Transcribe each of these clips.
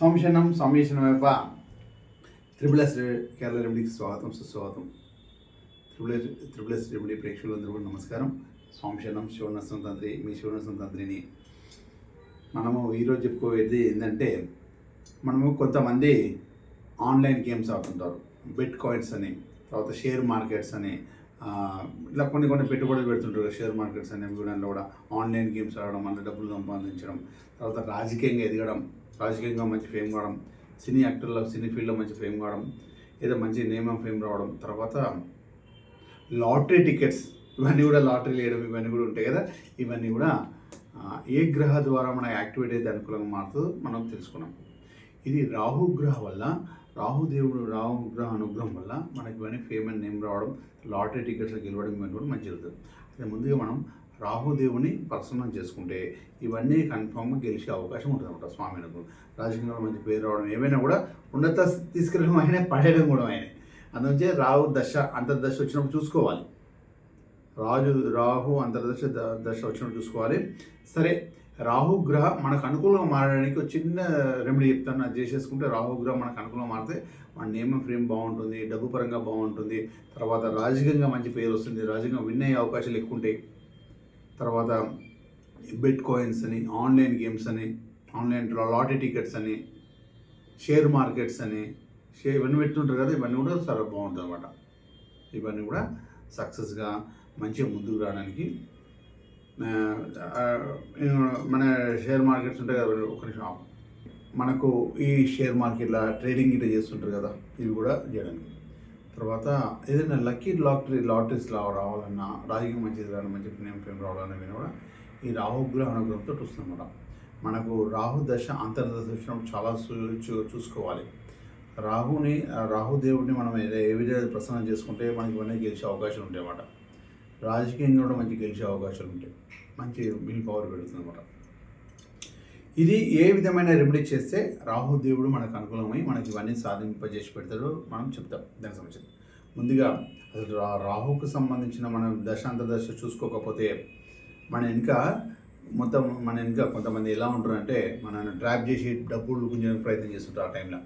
సంశనం సంవేషణ వైప triple S Kerala రెమెడీకి స్వాగతం సుస్వాగతం. Triple S triple S remedy ప్రేక్షకులందరూ కూడా నమస్కారం. సంశనం శివనసం తంత్రి మీ శివనసం తంత్రిని మనము ఈరోజు చెప్పుకోవేది ఏంటంటే మనము కొంతమంది ఆన్లైన్ గేమ్స్ ఆడుతుంటారు. బిట్ కాయిన్స్ అని తర్వాత షేర్ మార్కెట్స్ అని ఇట్లా కొన్ని కొన్ని పెట్టుబడులు పెడుతుంటారు షేర్ మార్కెట్స్ అనే కూడా ఆన్లైన్ గేమ్స్ ఆడడం అందులో డబ్బులు సంపాదించడం తర్వాత రాజకీయంగా ఎదగడం రాజకీయంగా మంచి ఫేమ్ కావడం సినీ యాక్టర్లో సినీ ఫీల్డ్లో మంచి ఫేమ్ కావడం ఏదో మంచి నేమ్ ఆఫ్ ఫేమ్ రావడం తర్వాత లాటరీ టికెట్స్ ఇవన్నీ కూడా లాటరీ వేయడం ఇవన్నీ కూడా ఉంటాయి కదా. ఇవన్నీ కూడా ఏ గ్రహ ద్వారా మన యాక్టివేట్ అయితే అనుకూలంగా మారుతుందో మనం తెలుసుకున్నాం. ఇది రాహుగ్రహ వల్ల రాహుదేవుడు రాహుగ్రహ అనుగ్రహం వల్ల మనకి ఇవన్నీ ఫేమ్ అండ్ నేమ్ రావడం లాటరీ టికెట్స్ గెలవడం ఇవన్నీ కూడా మంచి జరుగుతుంది. అదే ముందుగా మనం రాహుదేవుని ప్రసన్నం చేసుకుంటే ఇవన్నీ కన్ఫామ్గా గెలిచే అవకాశం ఉంటుంది అనమాట స్వామి అనుగ్రహం రాజకీయంలో మంచి పేరు రావడం ఏమైనా కూడా ఉన్నత తీసుకెళ్ళడం ఆయనే పడేయడం కూడా ఆయనే అందుకే రాహు దశ అంతర్దశ వచ్చినప్పుడు చూసుకోవాలి. రాజు రాహు అంతర్దశ దశ వచ్చినప్పుడు చూసుకోవాలి. సరే రాహు గ్రహ మనకు అనుకూలంగా మారడానికి ఒక చిన్న రెమెడీ చెప్తాను. అది చేసేసుకుంటే రాహుగ్రహం మనకు అనుకూలంగా మారితే మన నేమ్ ఫ్రేమ్ బాగుంటుంది డబ్బు పరంగా బాగుంటుంది. తర్వాత రాజకీయంగా మంచి పేరు వస్తుంది. రాజకీయంగా విన్ అయ్యే అవకాశాలు ఎక్కువ ఉంటాయి. తర్వాత బిట్ కాయిన్స్ అని ఆన్లైన్ గేమ్స్ అని ఆన్లైన్ లాటరీ టికెట్స్ అని షేర్ మార్కెట్స్ అని షేర్ ఇవన్నీ పెట్టుంటారు కదా ఇవన్నీ కూడా చాలా బాగుంటుంది అనమాట ఇవన్నీ కూడా సక్సెస్గా మంచిగా ముందుకు రావడానికి. మన షేర్ మార్కెట్స్ ఉంటాయి కదా ఒక నిమిషం మనకు ఈ షేర్ మార్కెట్లో ట్రేడింగ్ ఇట్లా చేస్తుంటారు కదా ఇవి కూడా చేయడానికి. తర్వాత ఏదైనా లక్కీ లాటరీ లాటరీస్ రావాలన్నా రాజకీయం మంచిది రావాలన్నా మంచి నేమ్ ఫేమ్ రావాలన్నా కూడా ఈ రాహుగ్రహ అనుగ్రహంతో వస్తుందన్నమాట మనకు రాహు దశ అంతర్దశ వచ్చినప్పుడు చాలా చూ- చూ- చూసుకోవాలి. రాహుని రాహుదేవుడిని మనం ఏ- ఏ విధంగా ప్రసన్నం చేసుకుంటే మనకి ఇవన్నీ గెలిచే అవకాశాలు ఉంటాయి అన్నమాట రాజకీయంగా కూడా మంచి గెలిచే అవకాశాలు ఉంటాయి. మంచి విల్ పవర్ పెడుతుంది అన్నమాట. ఇది ఏ విధమైన రెమెడీ చేస్తే రాహుదేవుడు మనకు అనుకూలమై మనకి ఇవన్నీ సాధింపజేసి పెడతాడో మనం చెప్తాం. దానికి సంబంధించి ముందుగా అసలు రా రాహుకు సంబంధించిన మనం దశాంతర్దశ చూసుకోకపోతే మన వెనుక మొత్తం మన వెనుక కొంతమంది ఎలా ఉంటారంటే మనల్ని ట్రాప్ చేసి డబ్బులు గుంజడానికి ప్రయత్నం చేస్తుంటారు ఆ టైంలో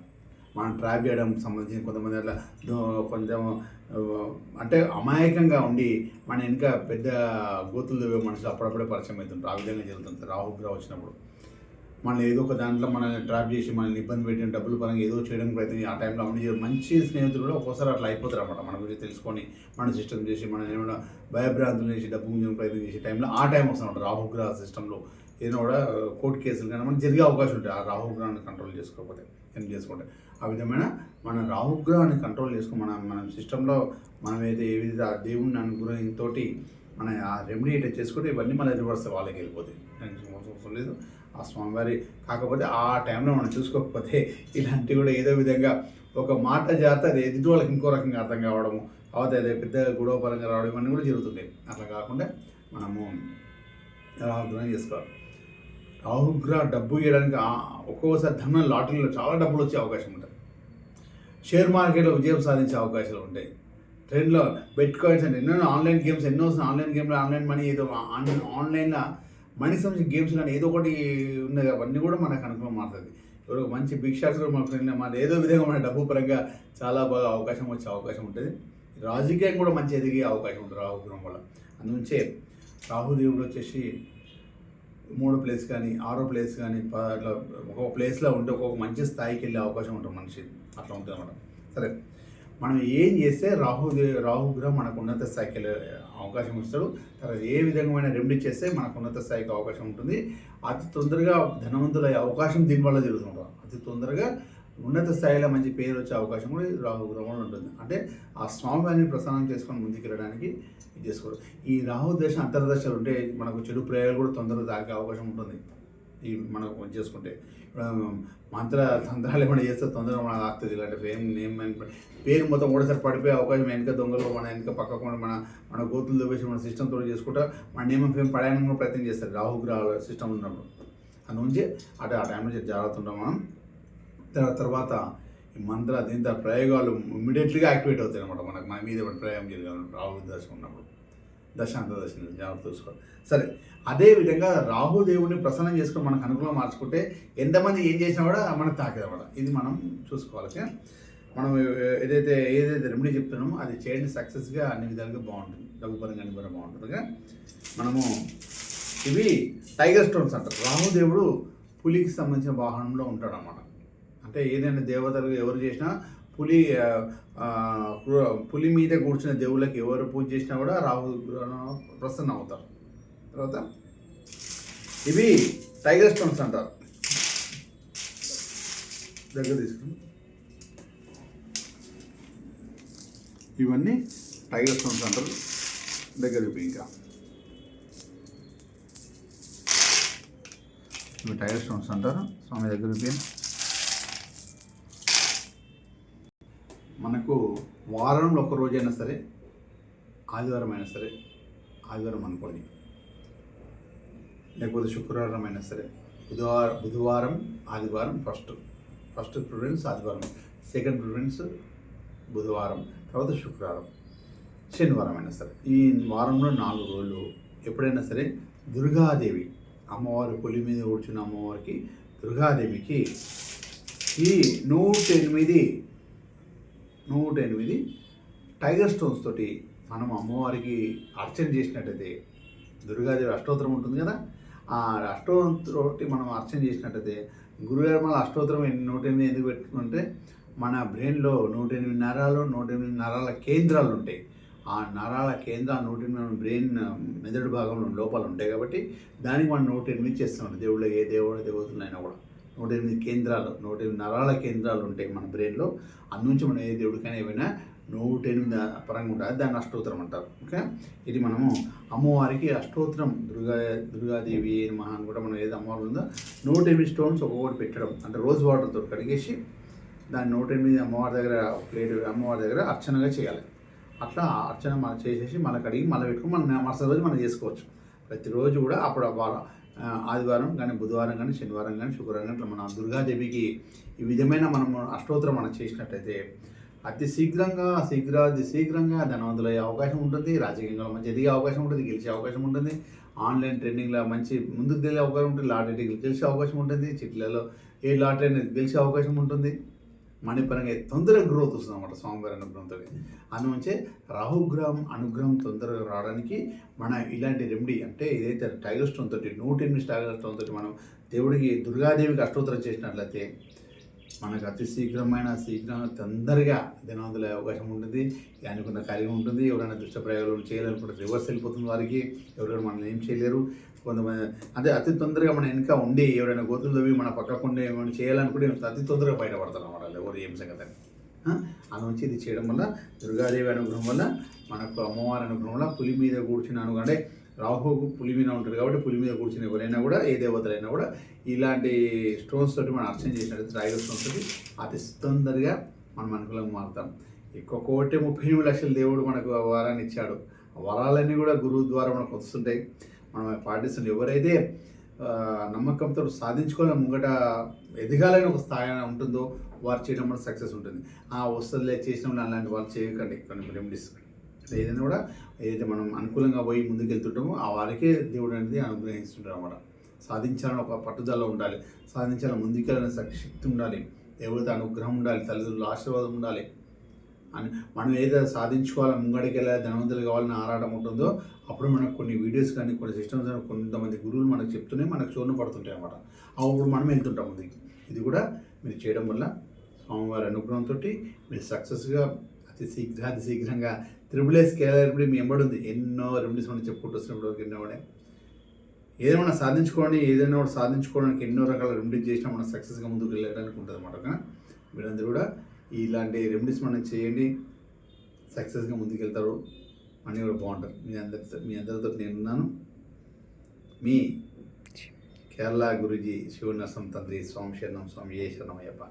మనం ట్రాప్ చేయడం సంబంధించిన కొంతమంది అట్లా కొంచెం అంటే అమాయకంగా ఉండి మన వెనుక పెద్ద గోతులు మనుషులు అప్పుడప్పుడే పరిచయం అవుతుంటారు. ఆ విధంగా జరుగుతుంది రాహుగ్రహం వచ్చినప్పుడు మనం ఏదో ఒక దాంట్లో మనల్ని ట్రాప్ చేసి మనల్ని ఇబ్బంది పెట్టిన డబ్బులు పరంగా ఏదో చేయడానికి ప్రయత్నం ఆ టైంలో అమలు చేయడం మంచి స్నేహితులు కూడా ఒక్కోసారి అట్లా అయిపోతారు అనమాట మన గురించి తెలుసుకొని మన సిస్టమ్ చేసి మనం ఏమైనా భయభ్రాంతులు చేసి డబ్బు గుంజడానికి ప్రయత్నం చేసే టైంలో ఆ టైం వస్తుంది రాహుగ్రహ సిస్టంలో ఏదైనా కూడా కోర్టు కేసులు కానీ మనం జరిగే అవకాశం ఉంటుంది ఆ రాహుగ్రహాన్ని కంట్రోల్ చేసుకోకపోతే ఏం చేసుకుంటే ఆ విధమైన మన రాహుగ్రహాన్ని కంట్రోల్ చేసుకుని మన మన సిస్టంలో మనం ఏ విధంగా ఆ దేవుని అనుగ్రహంతో మన ఆ రెమెడీ అయితే చేసుకుంటే ఇవన్నీ మన రివర్స్ వాళ్ళకి వెళ్ళిపోతాయి. అవసరం లేదు. ఆ స్వామివారి. కాకపోతే ఆ టైంలో మనం చూసుకోకపోతే ఇలాంటివి కూడా ఏదో విధంగా ఒక మాట జాత అది ఎదుటి వాళ్ళకి ఇంకో రకంగా అర్థం కావడము అవతే అదే పెద్ద గొడవ పరంగా రావడం ఇవన్నీ కూడా జరుగుతుంటాయి. అట్లా కాకుండా మనము రాహుగ్రహం చేసుకోవాలి. రాహుగ్రహ డబ్బు ఇవ్వడానికి ఒక్కొక్కసారి ధనం లాటరీలో చాలా డబ్బులు వచ్చే అవకాశం ఉంటుంది. షేర్ మార్కెట్లో విజయం సాధించే అవకాశాలు ఉంటాయి. ట్రెండ్లో బెట్ కాయిన్స్ అంటే ఎన్నో ఆన్లైన్ గేమ్స్ ఎన్నో వస్తున్నాయి ఆన్లైన్ గేమ్లో ఆన్లైన్ మనీ ఏదో ఆన్లైన్ ఆన్లైన్లో మనీ సంబంధించిన గేమ్స్ కానీ ఏదో ఒకటి ఉన్నాయి. అవన్నీ కూడా మనకు అనుకూలం మారుతుంది ఎవరో మంచి బిగ్ షాట్స్ కూడా మన ఫ్రెండ్ మన ఏదో విధంగా మన డబ్బు పరంగా చాలా బాగా అవకాశం వచ్చే అవకాశం ఉంటుంది. రాజకీయం కూడా మంచి ఎదిగే అవకాశం ఉంటుంది రాహుగ్రహం వల్ల. అందుంచే రాహుదేవుడు వచ్చేసి మూడో ప్లేస్ కానీ ఆరో ప్లేస్ కానీ అట్లా ఒక్కొక్క ప్లేస్లో ఉంటే ఒక్కొక్క మంచి స్థాయికి వెళ్ళే అవకాశం ఉంటుంది మనిషి. అట్లా ఉంటుంది అన్నమాట. సరే. మనం ఏం చేస్తే రాహు రాహుగ్రహం మనకు ఉన్నత స్థాయికి వెళ్ళే అవకాశం ఇస్తాడు. తర్వాత ఏ విధమైన రెమెడీ చేస్తే మనకు ఉన్నత స్థాయికి అవకాశం ఉంటుంది. అతి తొందరగా ధనవంతులయ్యే అవకాశం దీనివల్ల జరుగుతుంటాం అతి తొందరగా ఉన్నత స్థాయిలో మంచి పేరు వచ్చే అవకాశం కూడా ఈ రాహుగ్రహంలో ఉంటుంది. అంటే ఆ స్వామివారిని ప్రసారం చేసుకొని ముందుకు వెళ్ళడానికి ఇది చేసుకోవడం. ఈ రాహు దశ అంతర్దశలు ఉంటే మనకు చెడు ప్రయోగాలు కూడా తొందరగా దాకే అవకాశం ఉంటుంది. ఈ మనం చేసుకుంటే. మంత్ర తంత్రాలు ఏమైనా చేస్తే తొందరగా మనకు ఆగుతుంది ఇలాంటి ఫేమ్ నేమ్ పేరు మొత్తం ఒకసారి పడిపోయే అవకాశం వెనక దొంగలు మన వెనక పక్కకు మన మన గోతులు దొబ్బేసి మన సిస్టమ్ తోటి చేసుకుంటా మన నేమ్ ఫేమ్ పడడానికి కూడా ప్రయత్నం చేస్తారు. రాహుగ్రహాల సిస్టమ్ ఉన్నప్పుడు. అందుంచి అటు ఆ టైంలో జాగ్రత్త ఉంటాం మనం తర్వాత ఈ మంత్ర దీంతో ప్రయోగాలు ఇమ్మీడియట్లీగా యాక్టివేట్ అవుతాయి అనమాట మనకు. మన మీద ప్రయోగం జరగాలి రాహు దశ ఉన్నప్పుడు. దశాంత దశ జాగ్రత్త చూసుకోవాలి. సరే అదే విధంగా రాహుదేవుని ప్రసన్నం చేసుకొని మనకు అనుకూలం మార్చుకుంటే ఎంతమంది ఏం చేసినా కూడా మనకు తాకేదన్నమాట ఇది మనం చూసుకోవాలి మనం ఏదైతే ఏదైతే రెమెడీ చెప్తున్నామో అది చేయండి సక్సెస్గా అన్ని విధాలుగా బాగుంటుంది. డబ్బు పరంగా అన్ని పరంగా బాగుంటుంది మనము ఇవి టైగర్ స్టోన్స్ అంటారు. రాహుదేవుడు పులికి సంబంధించిన వాహనంలో ఉంటాడు అన్నమాట అంటే ఏదైనా దేవతలు ఎవరు చేసినా పులి పులి మీద కూర్చున్న దేవుళ్ళకి ఎవరు పూజ చేసినా కూడా రాహు ప్రసన్న అవుతారు. తర్వాత ఇవి టైగర్ స్టోన్స్ అంటారు. దగ్గర తీసుకుని. ఇవన్నీ టైగర్ స్టోన్స్ అంటారు. దగ్గర ఇంకా. ఇవి టైగర్ స్టోన్స్ అంటారు. స్వామి దగ్గర మనకు వారంలో ఒక రోజైనా సరే ఆదివారం అయినా సరే ఆదివారం అనుకోండి. లేకపోతే శుక్రవారం అయినా సరే బుధవారం బుధవారం ఆదివారం ఫస్ట్. ఫస్ట్ ప్రిఫరెన్స్ ఆదివారం. సెకండ్ ప్రిఫరెన్స్ బుధవారం. తర్వాత శుక్రవారం. శనివారం అయినా సరే. ఈ వారంలో నాలుగు రోజులు ఎప్పుడైనా సరే దుర్గాదేవి అమ్మవారి పొలి మీద కూర్చున్న అమ్మవారికి దుర్గాదేవికి ఈ నూట ఎనిమిది నూట ఎనిమిది టైగర్ స్టోన్స్ తోటి మనం అమ్మవారికి అర్చన చేసినట్టయితే దుర్గాదేవి అష్టోత్తరం ఉంటుంది కదా ఆ అష్టోత్తరం తోటి మనం అర్చన చేసినట్టయితే గురుగారు మన అష్టోత్తరం నూట ఎనిమిది ఎందుకు పెట్టుకుంటే మన బ్రెయిన్లో నూట ఎనిమిది నరాలు నూట ఎనిమిది నరాల కేంద్రాలు ఉంటాయి. ఆ నరాల కేంద్రాలు నూట ఎనిమిది బ్రెయిన్ మెదడు భాగంలో లోపాలు ఉంటాయి కాబట్టి దానికి మనం నూట ఎనిమిది చేస్తాం దేవుళ్ళ ఏ దేవుడు దేవతలైనా కూడా. నూట ఎనిమిది కేంద్రాలు నూట ఎనిమిది నరాల కేంద్రాలు ఉంటాయి మన బ్రెయిన్లో. అందునుంచి మనం ఏ దేవుడికైనా ఏమైనా నూట ఎనిమిది పరంగా ఉంటుంది దాన్ని అష్టోత్తరం అంటారు. ఓకే? ఇది మనము అమ్మవారికి అష్టోత్తరం. దుర్గా దుర్గాదేవి మహాన్ కూడా మనం ఏది అమ్మవారు ఉందో నూట ఎనిమిది స్టోన్స్ ఒక్కొక్కటి పెట్టడం. అంటే రోజు వాటర్తో కడిగేసి దాన్ని నూట ఎనిమిది అమ్మవారి దగ్గర ప్లేట్ అమ్మవారి దగ్గర అర్చనగా చేయాలి. అట్లా అర్చన మనం చేసేసి మళ్ళీ కడిగి మళ్ళీ పెట్టుకుని మనం మరుసటి రోజు మనం చేసుకోవచ్చు. ప్రతిరోజు కూడా అప్పుడు వారం ఆదివారం కానీ బుధవారం కానీ శనివారం కానీ శుక్రవారం కానీ మన దుర్గాదేవికి ఈ విధమైన మనం అష్టోత్తరం మనం చేసినట్టయితే అతి శీఘ్రంగా శీఘ్ర అతి శీఘ్రంగా ధనవంతులయ్యే అవకాశం ఉంటుంది రాజకీయంగా మంచి ఎదిగే అవకాశం ఉంటుంది గెలిచే అవకాశం ఉంటుంది ఆన్లైన్ ట్రెండింగ్లో మంచి ముందుకు తెలియ అవకాశం ఉంటుంది లాటరీ గెలిచే అవకాశం ఉంటుంది చిట్లలో ఏ లాటరీ అనేది గెలిచే అవకాశం ఉంటుంది. మణిపరంగా తొందరగా గ్రోత్ వస్తుంది అన్నమాట స్వామివారి అనుగ్రహంతో. అందువచ్చే రాహుగ్రహం అనుగ్రహం తొందరగా రావడానికి మన ఇలాంటి రెమెడీ అంటే ఏదైతే టైగర్ స్టోన్ తోటి నూట ఎనిమిది టైగర్ స్టోన్ తోటి మనం దేవుడికి దుర్గాదేవికి అష్టోత్తరం చేసినట్లయితే మనకు అతి శీఘ్రమైన శీఘ్రం తొందరగా ధనవంతులే అవకాశం ఉంటుంది. అనుకున్న కార్యం ఉంటుంది. ఎవరైనా దుష్ట ప్రయోగాలు చేయాలనుకుంటే రివర్స్ వెళ్ళిపోతుంది వారికి. ఎవరైనా మనల్ని ఏం చేయలేరు. కొంతమంది అదే అతి తొందరగా మన వెనుక ఉండి ఎవరైనా గోతులు తవ్వి మన పక్కకుండా ఏమైనా చేయాలనుకుంటే అతి తొందరగా బయటపడతారు అన్నమాట వాళ్ళు. ఎవరు ఏం సంగతి అందుంచి ఇది చేయడం వల్ల దుర్గాదేవి అనుగ్రహం వల్ల మనకు అమ్మవారి అనుగ్రహం వల్ల పులి మీద కూర్చుని అంటే రాహువుకు పులి మీద ఉంటుంది కాబట్టి పులి మీద కూర్చుని ఎవరైనా కూడా ఏ దేవతలైనా కూడా ఇలాంటి స్టోన్స్ తోటి మనం అర్చన చేసినట్టు రాయల్ స్టోన్స్ తోటి అతి తొందరగా మనం అనుకూలంగా మారుతాం. ఎక్కువ కోటి ముప్పై ఎనిమిది లక్షల దేవుడు మనకు ఆ వరాన్ని ఇచ్చాడు. వరాలన్నీ కూడా గురువు ద్వారా మనకు వస్తుంటాయి. మనం అవి ఎవరైతే నమ్మకంతో సాధించుకోవాలని ముంగట ఎదగాలని ఒక స్థాయి ఉంటుందో వారు చేయడం వల్ల సక్సెస్ ఉంటుంది. ఆ వస్తుందిలే చేసిన వాళ్ళు అలాంటి వాళ్ళు చేయకండి. కొన్ని రెమెడీస్ ఏదైనా కూడా ఏదైతే మనం అనుకూలంగా పోయి ముందుకెళ్తుంటామో ఆ వారికే దేవుడు అనేది అనుగ్రహిస్తుంటారు అనమాట సాధించాలని ఒక పట్టుదల ఉండాలి. సాధించాలని ముందుకెళ్ళాలని శక్తి ఉండాలి. దేవుడితో అనుగ్రహం ఉండాలి. తల్లిదండ్రుల ఆశీర్వాదం ఉండాలి. అని మనం ఏదైతే సాధించుకోవాలి ముంగడికి వెళ్ళాలి ధనవంతులు కావాలని ఆరాటం ఉంటుందో అప్పుడు మనకు కొన్ని వీడియోస్ కానీ కొన్ని సిస్టమ్స్ కానీ కొంతమంది గురువులు మనకు చెప్తూనే మనకు చోరున పడుతుంటాయి అనమాట అప్పుడు మనం వెళ్తుంటాం ముందుకి. ఇది కూడా మీరు చేయడం వల్ల స్వామివారి అనుగ్రహంతో మీరు సక్సెస్గా అతి శీఘ్ర అతి శీఘ్రంగా త్రిబుల్ ఎస్ కేరళ మీ ఎంబడి ఉంది ఎన్నో రెమెడీస్ మనం చెప్పుకుంటూ వస్తున్నప్పుడు వరకు ఎన్నో ఉన్నాయి. ఏదైనా సాధించుకోండి ఏదైనా ఒకటి సాధించుకోవడానికి ఎన్నో రకాల రెమెడీస్ చేసినా మనం సక్సెస్గా ముందుకు వెళ్ళడానికి ఉంటుంది అన్నమాట మీరందరూ కూడా ఇలాంటి రెమెడీస్ మనం చేయండి సక్సెస్గా ముందుకు వెళ్తారు. అన్నీ కూడా బాగుంటారు. మీ అందరితో మీ అందరితో నేను ఉన్నాను మీ కేరళ గురుజీ శివనరసం తండ్రి స్వామి శరణం స్వామి ఏ శరణం అయ్యప్ప